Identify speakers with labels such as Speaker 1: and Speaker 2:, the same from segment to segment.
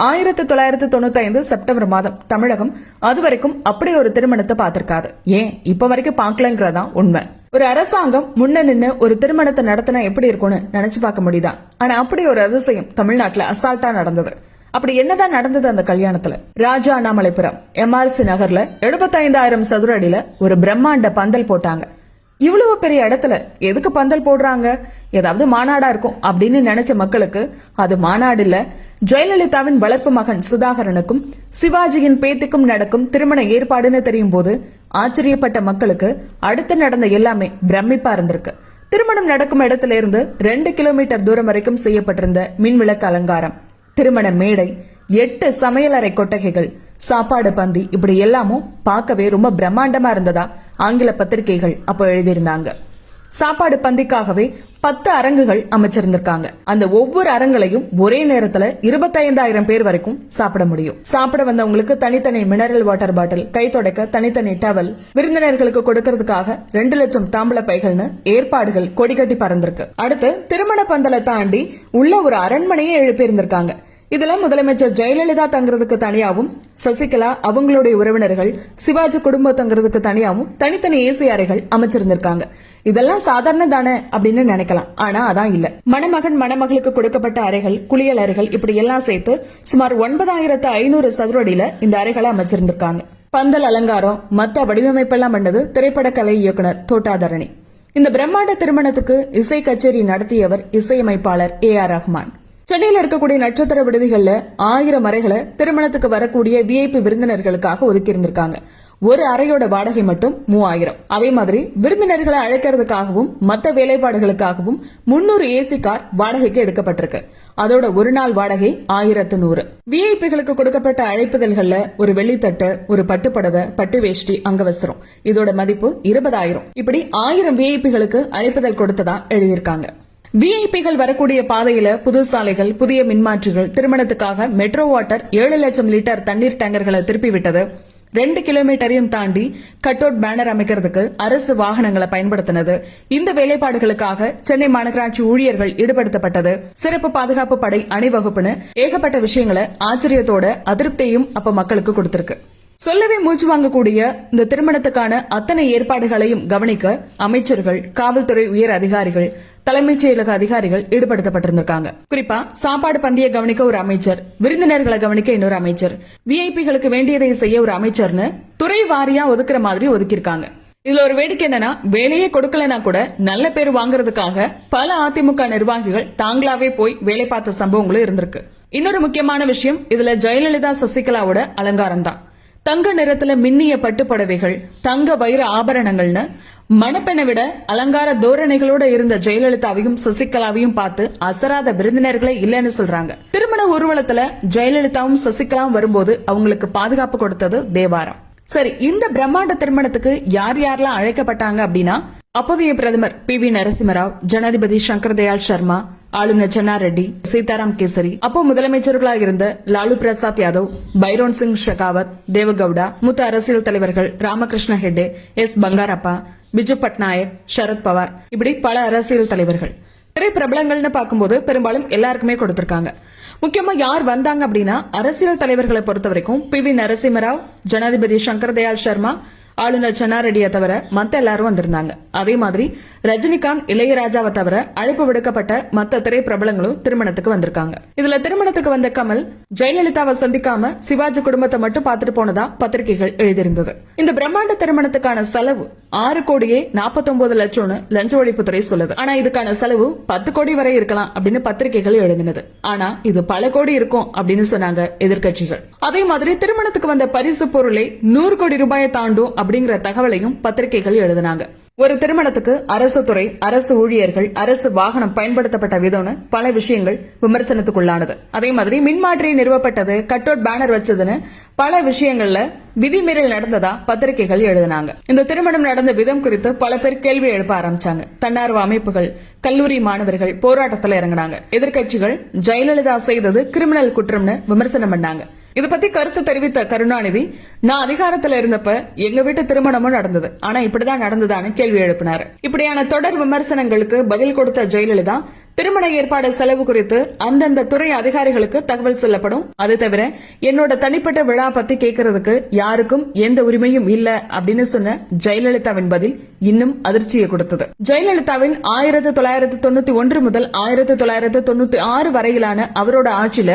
Speaker 1: ஆயிரத்தி தொள்ளாயிரத்தி தொண்ணூத்தி ஐந்து செப்டம்பர் மாதம் தமிழகம் அதுவரைக்கும் அப்படி ஒரு திருமணத்தை பார்த்திருக்காது. ஏன்? இப்ப வரைக்கும் பார்க்கலங்கிறதா உண்மை. ஒரு அரசாங்கம் முன்ன நின்று ஒரு திருமணத்தை நடத்தினா எப்படி இருக்கும்னு நினைச்சு பார்க்க முடியுதா? ஆனா அப்படி ஒரு அதிசயம் தமிழ்நாட்டுல அசால்ட்டா நடந்தது. அப்படி என்னதான் நடந்தது அந்த கல்யாணத்துல? ராஜா அண்ணாமலைபுரம் எம்ஆர்சி நகர்ல எழுபத்தைந்தாயிரம் சதுர அடியில ஒரு பிரம்மாண்ட பந்தல் போட்டாங்க. இவ்வளவு பெரிய இடத்துல எதுக்கு பந்தல் போடுறாங்க? ஏதாவது மாநாடா இருக்கும் அப்படின்னு நினைச்ச மக்களுக்கு அது மாநாடு இல்ல. ஜெயலலிதாவின் வளர்ப்பு மகன் சுதாகரனுக்கும் சிவாஜியின் பேத்திக்கும் நடக்கும் திருமண ஏற்பாடுன்னு தெரியும் போது ஆச்சரியப்பட்ட மக்களுக்கு அடுத்து நடந்த எல்லாமே பிரமிப்பா இருந்திருக்கு. திருமணம் நடக்கும் இடத்துல இருந்து ரெண்டு கிலோமீட்டர் தூரம் வரைக்கும் செய்யப்பட்டிருந்த மின்விளக்கு அலங்காரம் திருமண மேடை எட்டு சமையலறை கொட்டகைகள் சாப்பாடு பந்தி இப்படி எல்லாமும் பார்க்கவே ரொம்ப பிரம்மாண்டமா இருந்ததா? ஆங்கில பத்திரிகைகள் அப்போ எழுதியிருந்தாங்க. சாப்பாடு பந்திக்காகவே பத்து அரங்குகள் அமைச்சிருந்திருக்காங்க. அந்த ஒவ்வொரு அரங்களையும் ஒரே நேரத்துல இருபத்தைந்தாயிரம் பேர் வரைக்கும் சாப்பிட முடியும். சாப்பிட வந்தவங்களுக்கு தனித்தனி மினரல் வாட்டர் பாட்டில் கை தொடக்க தனித்தனி டவல் விருந்தினர்களுக்கு கொடுக்கறதுக்காக ரெண்டு லட்சம் தாம்பள பைகள்னு ஏற்பாடுகள் கொடிகட்டி பறந்திருக்கு. அடுத்து திருமண பந்தலை தாண்டி உள்ள ஒரு அரண்மனையே எழுப்பியிருந்திருக்காங்க. இதுல முதலமைச்சர் ஜெயலலிதா தங்குறதுக்கு தனியாவும் சசிகலா அவங்களுடைய உறவினர்கள் சிவாஜி குடும்பம் தங்குறதுக்கு தனியாவும் தனித்தனி ஏசி அறைகள் அமைச்சிருந்திருக்காங்க. இதெல்லாம் சாதாரண தானே அப்படின்னு நினைக்கலாம். ஆனா அதான் இல்ல. மணமகன் மணமகளுக்கு கொடுக்கப்பட்ட அறைகள் குளியல் அறைகள் இப்படி எல்லாம் சேர்த்து சுமார் ஒன்பதாயிரத்து ஐநூறு சதுரடியில இந்த அறைகளை அமைச்சிருந்திருக்காங்க. பந்தல் அலங்காரம் மத்த வடிவமைப்பெல்லாம் பண்ணது திரைப்பட கலை இயக்குனர் தோட்டாதரணி. இந்த பிரம்மாண்ட திருமணத்துக்கு இசை கச்சேரி நடத்தியவர் இசையமைப்பாளர் ஏ ஆர் ரஹ்மான் சென்னையில் இருக்கக்கூடிய நட்சத்திர விடுதிகளில் ஆயிரம் அறைகளை திருமணத்துக்கு வரக்கூடிய விஐபி விருந்தினர்களுக்காக ஒதுக்கி இருந்திருக்காங்க. ஒரு அறையோட வாடகை மட்டும் மூவாயிரம். அதே மாதிரி விருந்தினர்களை அழைக்கிறதுக்காகவும் மற்ற வேலைப்பாடுகளுக்காகவும் முன்னூறு ஏசி கார் வாடகைக்கு எடுக்கப்பட்டிருக்கு. அதோட ஒரு நாள் வாடகை ஆயிரத்து நூறு. விஐபிகளுக்கு கொடுக்கப்பட்ட அழைப்புதல்கள்ல ஒரு வெள்ளித்தட்டு ஒரு பட்டுப்படவை பட்டு வேஷ்டி அங்கவஸ்திரம். இதோட மதிப்பு இருபதாயிரம். இப்படி ஆயிரம் விஐபிகளுக்கு அழைப்புதல் கொடுத்ததா எழுதியிருக்காங்க. விஐபிகள் வரக்கூடிய பாதையில புது சாலைகள் புதிய மின்மாற்றிகள் திருமணத்துக்காக மெட்ரோ வாட்டர் ஏழு லட்சம் லிட்டர் தண்ணீர் டேங்கர்களை திருப்பி விட்டது ரெண்டு கிலோமீட்டரையும் தாண்டி கட்டோட் பேனர் அமைக்கிறதுக்கு அரசு வாகனங்களை பயன்படுத்தினது. இந்த வேலைப்பாடுகளுக்காக சென்னை மாநகராட்சி ஊழியர்கள் ஈடுபடுத்தப்பட்டது. சிறப்பு பாதுகாப்பு படை அணிவகுப்புன்னு ஏகப்பட்ட விஷயங்களை ஆச்சரியத்தோட அதிருப்தியும் அப்ப மக்களுக்கு கொடுத்திருக்கு. சொல்லவே மூச்சு வாங்கக்கூடிய இந்த திருமணத்துக்கான அத்தனை ஏற்பாடுகளையும் கவனிக்க அமைச்சர்கள் காவல்துறை உயர் அதிகாரிகள் தலைமைச் செயலக அதிகாரிகள் ஈடுபடுத்தப்பட்டிருந்திருக்காங்க. குறிப்பா சாப்பாடு பந்தியை கவனிக்க ஒரு அமைச்சர் விருந்தினர்களை கவனிக்க இன்னொரு அமைச்சர் விஐபிகளுக்கு வேண்டியதை செய்ய ஒரு அமைச்சர்னு துறை வாரியா ஒதுக்குற மாதிரி ஒதுக்கியிருக்காங்க. இதுல ஒரு வேடிக்கை என்னன்னா வேலையே கொடுக்கலனா கூட நல்ல பேர் வாங்குறதுக்காக பல அதிமுக நிர்வாகிகள் தாங்களாவே போய் வேலை பார்த்த சம்பவங்களும் இருந்திருக்கு. இன்னொரு முக்கியமான விஷயம் இதுல ஜெயலலிதா சசிகலாவோட அலங்காரம் தான் தங்க நிறத்துல மின்னிய பட்டுப்புடவைகள் தங்க வைர ஆபரணங்கள்னு மணப்பெண்ணை விட அலங்கார தோரணைகளோட இருந்த ஜெயலலிதாவையும் சசிகலாவையும் பார்த்து அசராத விருந்தினர்களே இல்லைன்னு சொல்றாங்க. திருமண ஊர்வலத்துல ஜெயலலிதாவும் சசிகலாவும் வரும்போது அவங்களுக்கு பாதுகாப்பு கொடுத்தது தேவாரம். சரி இந்த பிரம்மாண்ட திருமணத்துக்கு யார் யாரெல்லாம் அழைக்கப்பட்டாங்க அப்படின்னா அப்போதைய பிரதமர் பி வி நரசிம்மராவ் ஜனாதிபதி சங்கர் தயாள் சர்மா ஆளுநர் சென்னாரெட்டி சீதாராம் கேசரி அப்போ முதலமைச்சர்களாக இருந்த லாலு பிரசாத் யாதவ் பைரோன் சிங் ஷெகாவத் தேவகவுடா மூத்த அரசியல் தலைவர்கள் ராமகிருஷ்ண ஹெட்டே எஸ் பங்காரப்பா பிஜு பட்நாயக் சரத் பவார். இப்படி பல அரசியல் தலைவர்கள். திரை பிரபலங்கள்னு பார்க்கும்போது பெரும்பாலும் எல்லாருக்குமே கொடுத்திருக்காங்க. முக்கியமா யார் வந்தாங்க அப்படின்னா அரசியல் தலைவர்களை பொறுத்த வரைக்கும் பி வி நரசிம்மராவ் ஜனாதிபதி சங்கர் தயாள் சர்மா ஆளுநர் சென்னாரெட்டியை தவிர மத்த எல்லாரும் வந்திருந்தாங்க. அதே மாதிரி ரஜினிகாந்த் இளையராஜாவை தவிர அழைப்பு விடுக்கப்பட்ட மத்த திரைப்பிரபலங்களும் திருமணத்துக்கு வந்திருக்காங்க. இதுல திருமணத்துக்கு வந்த கமல் ஜெயலலிதாவை சந்திக்காம சிவாஜி குடும்பத்தை மட்டும் பார்த்துட்டு போனதா பத்திரிகைகள் எழுதியிருந்தது. இந்த பிரம்மாண்ட திருமணத்துக்கான செலவு ஆறு கோடியே நாற்பத்தொன்பது லட்சம்னு லஞ்ச ஒழிப்புத்துறை சொல்லுது. ஆனா இதுக்கான செலவு பத்து கோடி வரை இருக்கலாம் அப்படின்னு பத்திரிகைகள் எழுதினது. ஆனா இது பல கோடி இருக்கும் அப்படின்னு சொன்னாங்க எதிர்க்கட்சிகள். அதே மாதிரி திருமணத்துக்கு வந்த பரிசு பொருளை நூறு கோடி ரூபாயை தாண்டும் அப்படிங்கிற தகவலையும் பத்திரிகைகள் எழுதினாங்க. ஒரு திருமணத்துக்கு அரசு துறை அரசு ஊழியர்கள் அரசு வாகனம் பயன்படுத்தப்பட்ட விதம்னு பல விஷயங்கள் விமர்சனத்துக்குள்ளானது. அதே மாதிரி மின்மாற்றி நிறுவப்பட்டது கட்அவுட் பேனர் வச்சதுன்னு பல விஷயங்கள்ல விதிமீறல் நடந்ததா பத்திரிகைகள் எழுதினாங்க. இந்த திருமணம் நடந்த விதம் குறித்து பல பேர் கேள்வி எழுப்ப ஆரம்பிச்சாங்க. தன்னார்வ அமைப்புகள் கல்லூரி மாணவர்கள் போராட்டத்தில் இறங்கினாங்க. எதிர்க்கட்சிகள் ஜெயலலிதா செய்தது கிரிமினல் குற்றம்னு விமர்சனம் பண்ணாங்க. இதை பத்தி கருத்து தெரிவித்த கருணாநிதி நான் அதிகாரத்துல இருந்தப்ப எங்க வீட்டு திருமணமும் நடந்தது. ஆனா இப்படிதான் நடந்ததான்னு கேள்வி எழுப்பினார். இப்படியான தொடர் விமர்சனங்களுக்கு பதில் கொடுத்த ஜெயலலிதா திருமண ஏற்பாடு செலவு குறித்து அந்தந்த துறை அதிகாரிகளுக்கு தகவல் சொல்லப்படும். அது தவிர என்னோட தனிப்பட்ட விழா பத்தி கேட்கறதுக்கு யாருக்கும் எந்த உரிமையும் இல்ல அப்படின்னு சொன்ன ஜெயலலிதாவின் பதில் இன்னும் அதிர்ச்சியை கொடுத்தது. ஜெயலலிதாவின் ஆயிரத்தி தொள்ளாயிரத்தி தொண்ணூத்தி ஒன்று முதல் ஆயிரத்தி தொள்ளாயிரத்தி தொண்ணூத்தி ஆறு வரையிலான அவரோட ஆட்சியில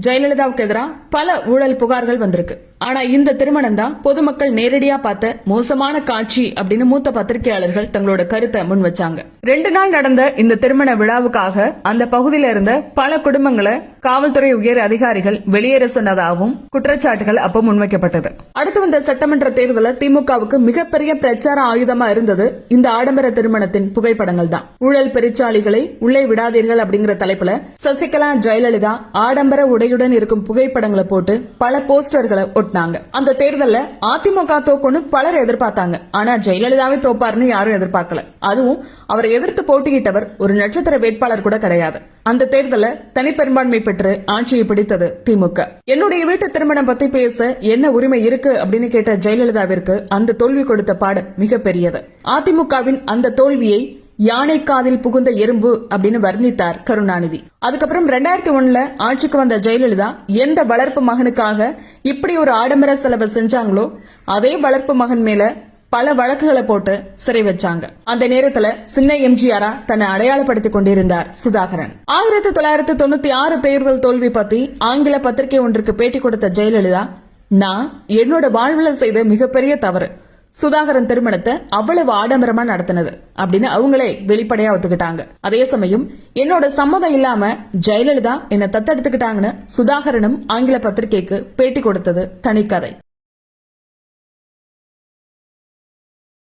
Speaker 1: ஜெயலலிதாவுக்கு எதிராக பல ஊழல் புகார்கள் வந்திருக்கு. ஆனா இந்த திருமணம் தான் பொதுமக்கள் நேரடியா பார்த்த மோசமான காட்சி அப்படின்னு மூத்த பத்திரிகையாளர்கள் தங்களோட கருத்தை முன் வச்சாங்க. ரெண்டு நாள் நடந்த இந்த திருமண விழாவுக்காக அந்த பகுதியில இருந்த பல குடும்பங்களை காவல்துறை உயர் அதிகாரிகள் வெளியேற சொன்னதாகவும் குற்றச்சாட்டுகள் அப்போ முன்வைக்கப்பட்டது. அடுத்து வந்த சட்டமன்ற தேர்தலில் திமுகவுக்கு மிகப்பெரிய பிரச்சார ஆயுதமா இருந்தது இந்த ஆடம்பர திருமணத்தின் புகைப்படங்கள் தான். ஊழல் பெருச்சாளிகளை உள்ளே விடாதீர்கள் அப்படிங்கிற தலைப்புல சசிகலா ஜெயலலிதா ஆடம்பர உடையுடன் இருக்கும் புகைப்படங்களை போட்டு பல போஸ்டர்களை ஓட்டினாங்க அந்த தேர்தல்ல அதிமுக தோக்குன்னு பலர் எதிர்பார்த்தாங்க. ஆனா ஜெயலலிதாவே தோப்பாருன்னு யாரும் எதிர்பார்க்கல. அதுவும் அவரை எதிர்த்து போட்டியிட்டவர் ஒரு நட்சத்திர வேட்பாளர் கூட கிடையாது. அந்த தேர்தல தனிப்பெரும்பான்மை பெற்று ஆட்சியை பிடித்தது திமுக. என்னுடைய வீட்டு திருமணம் பத்தி பேச என்ன உரிமை இருக்கு அப்படின்னு கேட்ட ஜெயலலிதாவிற்கு அந்த தோல்வி கொடுத்த பாடம் மிகப்பெரியது. அதிமுகவின் அந்த தோல்வியை யானை காதில் புகுந்த எறும்பு அப்படின்னு வர்ணித்தார் கருணாநிதி. அதுக்கப்புறம் ரெண்டாயிரத்தி ஒண்ணுல ஆட்சிக்கு வந்த ஜெயலலிதா எந்த வளர்ப்பு மகனுக்காக இப்படி ஒரு ஆடம்பர செலவு செஞ்சாங்களோ அதே வளர்ப்பு மகன் மேல பல வழக்குகளை போட்டு சிறை வச்சாங்க. அந்த நேரத்துல சின்ன எம்ஜிஆரா தன்னை அடையாளப்படுத்திக் கொண்டிருந்தார் சுதாகரன். ஆயிரத்தி தொள்ளாயிரத்தி தொண்ணூத்தி ஆறு தேர்தல் தோல்வி பத்தி ஆங்கில பத்திரிகை ஒன்றுக்கு பேட்டி கொடுத்த ஜெயலலிதா நான் என்னோட வாழ்வுல செய்த மிகப்பெரிய தவறு. சுதாகரன் திருமணத்தை அவ்வளவு ஆடம்பரமா நடத்தினது அப்படின்னு அவங்களே வெளிப்படையா ஒத்துக்கிட்டாங்க. அதே சமயம் என்னோட சம்மதம் இல்லாம ஜெயலலிதா என்ன தத்தெடுத்துக்கிட்டாங்கன்னு சுதாகரனும் ஆங்கில பத்திரிகைக்கு பேட்டி கொடுத்தது தனிக்கதை